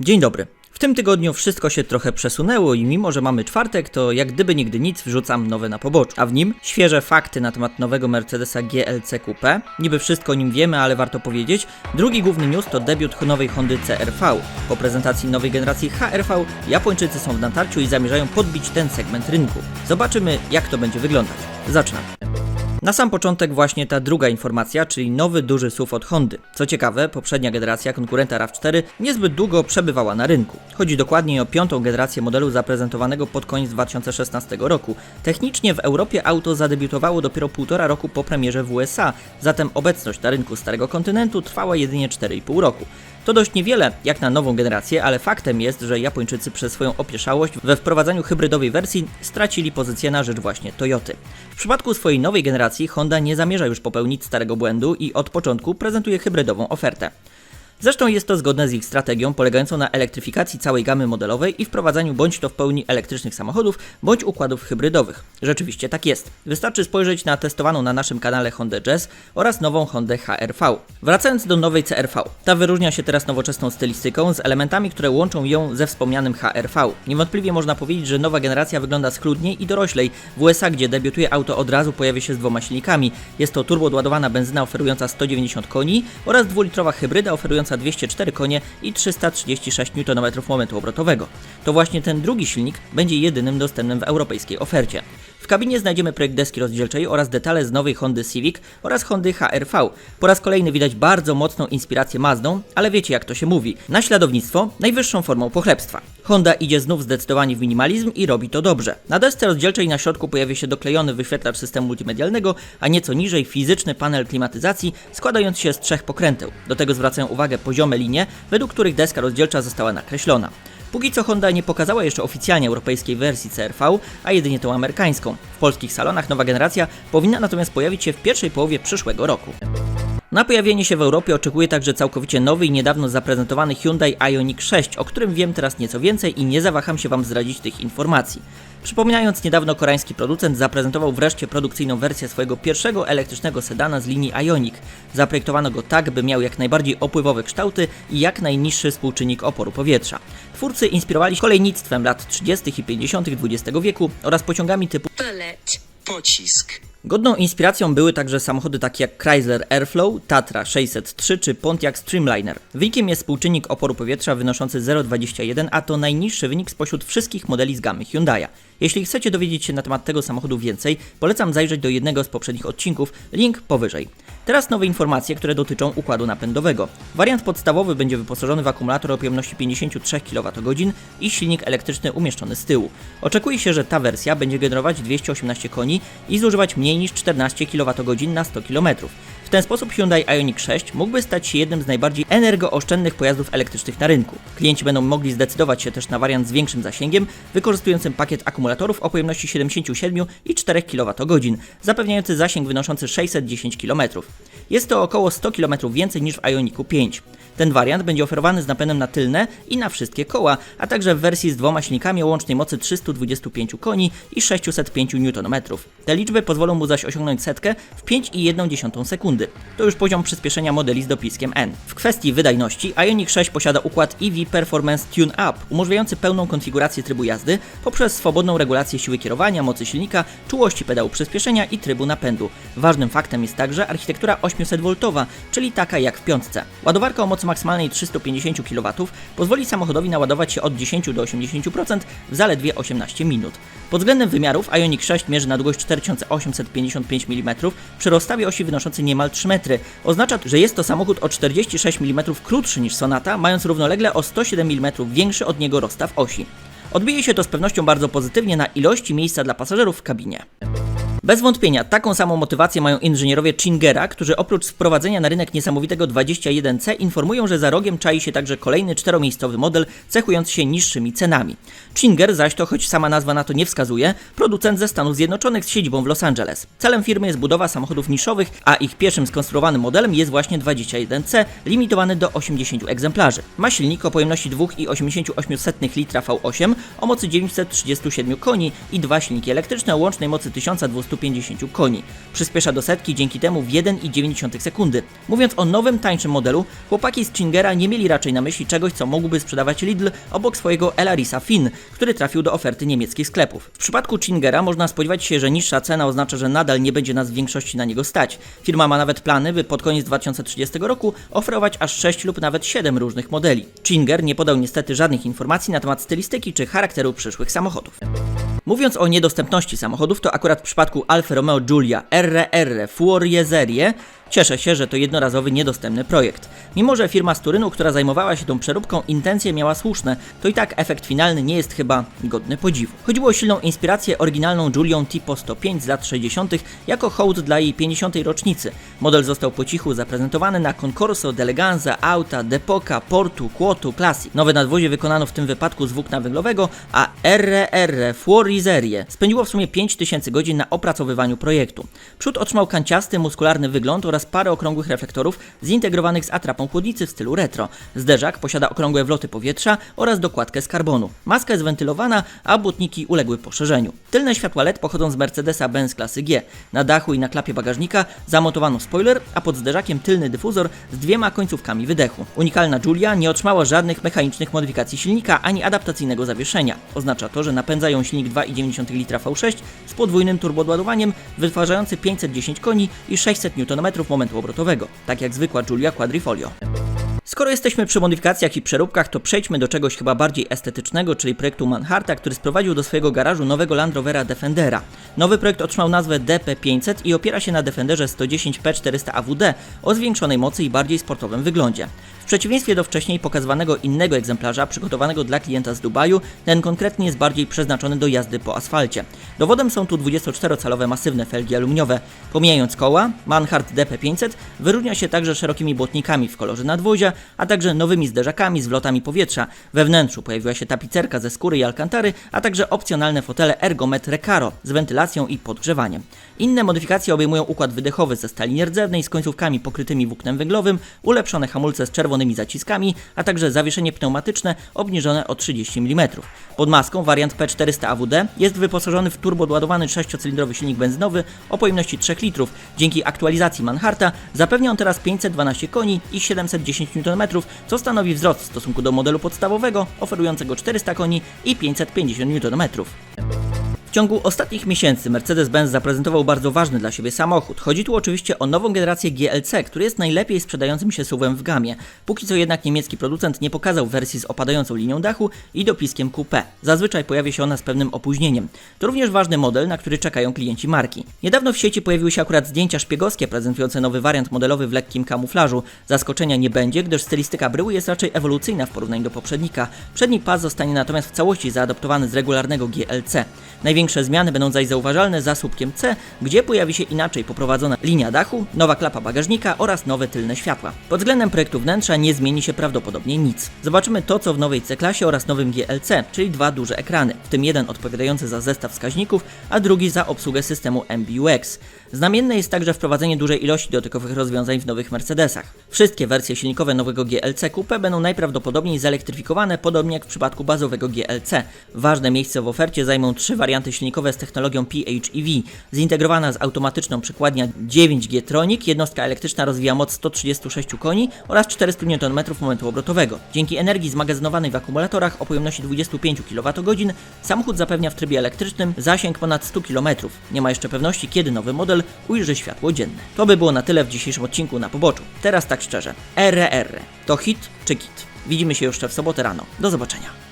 Dzień dobry. W tym tygodniu wszystko się trochę przesunęło i mimo, że mamy czwartek, to jak gdyby nigdy nic wrzucam nowe na poboczu. A w nim świeże fakty na temat nowego Mercedesa GLC Coupe. Niby wszystko o nim wiemy, ale warto powiedzieć. Drugi główny news to debiut nowej Hondy CRV. Po prezentacji nowej generacji HRV Japończycy są w natarciu i zamierzają podbić ten segment rynku. Zobaczymy jak to będzie wyglądać. Zaczynamy. Na sam początek właśnie ta druga informacja, czyli nowy duży SUV od Hondy. Co ciekawe, poprzednia generacja konkurenta RAV4 niezbyt długo przebywała na rynku. Chodzi dokładniej o piątą generację modelu zaprezentowanego pod koniec 2016 roku. Technicznie w Europie auto zadebiutowało dopiero półtora roku po premierze w USA, zatem obecność na rynku starego kontynentu trwała jedynie 4,5 roku. To dość niewiele jak na nową generację, ale faktem jest, że Japończycy przez swoją opieszałość we wprowadzaniu hybrydowej wersji stracili pozycję na rzecz właśnie Toyoty. W przypadku swojej nowej generacji Honda nie zamierza już popełnić starego błędu i od początku prezentuje hybrydową ofertę. Zresztą jest to zgodne z ich strategią polegającą na elektryfikacji całej gamy modelowej i wprowadzaniu bądź to w pełni elektrycznych samochodów, bądź układów hybrydowych. Rzeczywiście tak jest. Wystarczy spojrzeć na testowaną na naszym kanale Honda Jazz oraz nową Hondę HR-V. Wracając do nowej CR-V. Ta wyróżnia się teraz nowoczesną stylistyką z elementami, które łączą ją ze wspomnianym HR-V. Niewątpliwie można powiedzieć, że nowa generacja wygląda schludniej i doroślej. W USA, gdzie debiutuje auto od razu pojawia się z dwoma silnikami. Jest to turbo ładowana benzyna oferująca 190 koni oraz dwulitrowa hybryda oferująca 204 konie i 336 Nm momentu obrotowego. To właśnie ten drugi silnik będzie jedynym dostępnym w europejskiej ofercie. Kabinie znajdziemy projekt deski rozdzielczej oraz detale z nowej Hondy Civic oraz Hondy HR-V. Po raz kolejny widać bardzo mocną inspirację Mazdą, ale wiecie jak to się mówi. Naśladownictwo najwyższą formą pochlebstwa. Honda idzie znów zdecydowanie w minimalizm i robi to dobrze. Na desce rozdzielczej na środku pojawia się doklejony wyświetlacz systemu multimedialnego, a nieco niżej fizyczny panel klimatyzacji składający się z trzech pokręteł. Do tego zwracają uwagę poziome linie, według których deska rozdzielcza została nakreślona. Póki co Honda nie pokazała jeszcze oficjalnie europejskiej wersji CRV, a jedynie tą amerykańską. W polskich salonach nowa generacja powinna natomiast pojawić się w pierwszej połowie przyszłego roku. Na pojawienie się w Europie oczekuje także całkowicie nowy i niedawno zaprezentowany Hyundai Ioniq 6, o którym wiem teraz nieco więcej i nie zawaham się Wam zdradzić tych informacji. Przypominając, niedawno koreański producent zaprezentował wreszcie produkcyjną wersję swojego pierwszego elektrycznego sedana z linii Ioniq. Zaprojektowano go tak, by miał jak najbardziej opływowe kształty i jak najniższy współczynnik oporu powietrza. Twórcy inspirowali się kolejnictwem lat 30. i 50. XX wieku oraz pociągami typu Bullet. Pocisk. Godną inspiracją były także samochody takie jak Chrysler Airflow, Tatra 603 czy Pontiac Streamliner. Wynikiem jest współczynnik oporu powietrza wynoszący 0,21, a to najniższy wynik spośród wszystkich modeli z gamy Hyundai'a. Jeśli chcecie dowiedzieć się na temat tego samochodu więcej, polecam zajrzeć do jednego z poprzednich odcinków, link powyżej. Teraz nowe informacje, które dotyczą układu napędowego. Wariant podstawowy będzie wyposażony w akumulator o pojemności 53 kWh i silnik elektryczny umieszczony z tyłu. Oczekuje się, że ta wersja będzie generować 218 koni i zużywać mniej niż 14 kWh na 100 km. W ten sposób Hyundai Ioniq 6 mógłby stać się jednym z najbardziej energooszczędnych pojazdów elektrycznych na rynku. Klienci będą mogli zdecydować się też na wariant z większym zasięgiem, wykorzystującym pakiet akumulatorów o pojemności 77 i 4 kWh, zapewniający zasięg wynoszący 610 km. Jest to około 100 km więcej niż w Ioniqu 5. Ten wariant będzie oferowany z napędem na tylne i na wszystkie koła, a także w wersji z dwoma silnikami o łącznej mocy 325 koni i 605 Nm. Te liczby pozwolą mu zaś osiągnąć setkę w 5,1 sekundy. To już poziom przyspieszenia modeli z dopiskiem N. W kwestii wydajności Ioniq 6 posiada układ EV Performance Tune Up, umożliwiający pełną konfigurację trybu jazdy poprzez swobodną regulację siły kierowania, mocy silnika, czułości pedału przyspieszenia i trybu napędu. Ważnym faktem jest także architektura 800V, czyli taka jak w piątce. Ładowarka o mocy maksymalnej 350 kW pozwoli samochodowi naładować się od 10 do 80% w zaledwie 18 minut. Pod względem wymiarów Ioniq 6 mierzy na długość 4855 mm przy rozstawie osi wynoszącej niemal 3 metry. Oznacza, że jest to samochód o 46 mm krótszy niż Sonata, mając równolegle o 107 mm większy od niego rozstaw osi. Odbije się to z pewnością bardzo pozytywnie na ilości miejsca dla pasażerów w kabinie. Bez wątpienia taką samą motywację mają inżynierowie Chingera, którzy oprócz wprowadzenia na rynek niesamowitego 21C informują, że za rogiem czai się także kolejny czteromiejscowy model cechujący się niższymi cenami. Chinger zaś to, choć sama nazwa na to nie wskazuje, producent ze Stanów Zjednoczonych z siedzibą w Los Angeles. Celem firmy jest budowa samochodów niszowych, a ich pierwszym skonstruowanym modelem jest właśnie 21C, limitowany do 80 egzemplarzy. Ma silnik o pojemności 2,88 litra V8 o mocy 937 koni i dwa silniki elektryczne o łącznej mocy 1200 150 koni. Przyspiesza do setki dzięki temu w 1,9 sekundy. Mówiąc o nowym, tańszym modelu, chłopaki z Chingera nie mieli raczej na myśli czegoś, co mógłby sprzedawać Lidl obok swojego Elarisa Finn, który trafił do oferty niemieckich sklepów. W przypadku Chingera można spodziewać się, że niższa cena oznacza, że nadal nie będzie nas w większości na niego stać. Firma ma nawet plany, by pod koniec 2030 roku oferować aż 6 lub nawet 7 różnych modeli. Chinger nie podał niestety żadnych informacji na temat stylistyki czy charakteru przyszłych samochodów. Mówiąc o niedostępności samochodów, to akurat w przypadku Alfa Romeo Giulia RR Fuorie Serie cieszę się, że to jednorazowy niedostępny projekt. Mimo, że firma z Turynu, która zajmowała się tą przeróbką, intencje miała słuszne, to i tak efekt finalny nie jest chyba godny podziwu. Chodziło o silną inspirację oryginalną Giulią Tipo 105 z lat 60. jako hołd dla jej 50. rocznicy. Model został po cichu zaprezentowany na Concorso, Deleganza, Auta, Depoka, Portu, Quotu, Classic. Nowe nadwozie wykonano w tym wypadku z włókna węglowego, a RR Fuoriserie spędziło w sumie 5000 godzin na opracowywaniu projektu. Przód otrzymał kanciasty, muskularny wygląd oraz parę okrągłych reflektorów zintegrowanych z atrapą chłodnicy w stylu retro. Zderzak posiada okrągłe wloty powietrza oraz dokładkę z karbonu. Maska jest wentylowana, a błotniki uległy poszerzeniu. Tylne światła LED pochodzą z Mercedesa Benz klasy G. Na dachu i na klapie bagażnika zamontowano spoiler, a pod zderzakiem tylny dyfuzor z dwiema końcówkami wydechu. Unikalna Giulia nie otrzymała żadnych mechanicznych modyfikacji silnika ani adaptacyjnego zawieszenia. Oznacza to, że napędza ją silnik 2,9 litra V6 z podwójnym turboodładowaniem wytwarzający 510 koni i 600 Nm momentu obrotowego, tak jak zwykła Giulia Quadrifoglio. Skoro jesteśmy przy modyfikacjach i przeróbkach, to przejdźmy do czegoś chyba bardziej estetycznego, czyli projektu Manharta, który sprowadził do swojego garażu nowego Land Rovera Defendera. Nowy projekt otrzymał nazwę DP500 i opiera się na Defenderze 110 P400 AWD o zwiększonej mocy i bardziej sportowym wyglądzie. Przeciwieństwie do wcześniej pokazywanego innego egzemplarza przygotowanego dla klienta z Dubaju, ten konkretnie jest bardziej przeznaczony do jazdy po asfalcie. Dowodem są tu 24-calowe masywne felgi aluminiowe. Pomijając koła, Manhart DP500 wyróżnia się także szerokimi błotnikami w kolorze nadwozia, a także nowymi zderzakami z wlotami powietrza. We wnętrzu pojawiła się tapicerka ze skóry i alkantary, a także opcjonalne fotele Ergomet Recaro z wentylacją i podgrzewaniem. Inne modyfikacje obejmują układ wydechowy ze stali nierdzewnej z końcówkami pokrytymi włóknem węglowym, ulepszone hamulce z czerwonymi zaciskami, a także zawieszenie pneumatyczne obniżone o 30 mm. Pod maską wariant P400 AWD jest wyposażony w turbodładowany 6-cylindrowy silnik benzynowy o pojemności 3 litrów. Dzięki aktualizacji Manharta zapewnia on teraz 512 koni i 710 Nm, co stanowi wzrost w stosunku do modelu podstawowego oferującego 400 koni i 550 Nm. W ciągu ostatnich miesięcy Mercedes-Benz zaprezentował bardzo ważny dla siebie samochód. Chodzi tu oczywiście o nową generację GLC, który jest najlepiej sprzedającym się SUV-em w gamie. Póki co jednak niemiecki producent nie pokazał wersji z opadającą linią dachu i dopiskiem coupé. Zazwyczaj pojawia się ona z pewnym opóźnieniem. To również ważny model, na który czekają klienci marki. Niedawno w sieci pojawiły się akurat zdjęcia szpiegowskie prezentujące nowy wariant modelowy w lekkim kamuflażu. Zaskoczenia nie będzie, gdyż stylistyka bryły jest raczej ewolucyjna w porównaniu do poprzednika. Przedni pas zostanie natomiast w całości zaadoptowany z regularnego GLC. Największe zmiany będą zaś zauważalne za słupkiem C, gdzie pojawi się inaczej poprowadzona linia dachu, nowa klapa bagażnika oraz nowe tylne światła. Pod względem projektu wnętrza nie zmieni się prawdopodobnie nic. Zobaczymy to, co w nowej C-klasie oraz nowym GLC, czyli dwa duże ekrany, w tym jeden odpowiadający za zestaw wskaźników, a drugi za obsługę systemu MBUX. Znamienne jest także wprowadzenie dużej ilości dotykowych rozwiązań w nowych Mercedesach. Wszystkie wersje silnikowe nowego GLC Coupe będą najprawdopodobniej zelektryfikowane, podobnie jak w przypadku bazowego GLC. Ważne miejsce w ofercie zajmą trzy warianty silnikowe z technologią PHEV, zintegrowana z automatyczną przykładnia 9G Tronic, jednostka elektryczna rozwija moc 136 koni oraz 400 Nm momentu obrotowego. Dzięki energii zmagazynowanej w akumulatorach o pojemności 25 kWh samochód zapewnia w trybie elektrycznym zasięg ponad 100 km. Nie ma jeszcze pewności, kiedy nowy model ujrzy światło dzienne. To by było na tyle w dzisiejszym odcinku na poboczu. Teraz tak szczerze. RR to hit czy kit? Widzimy się jeszcze w sobotę rano. Do zobaczenia.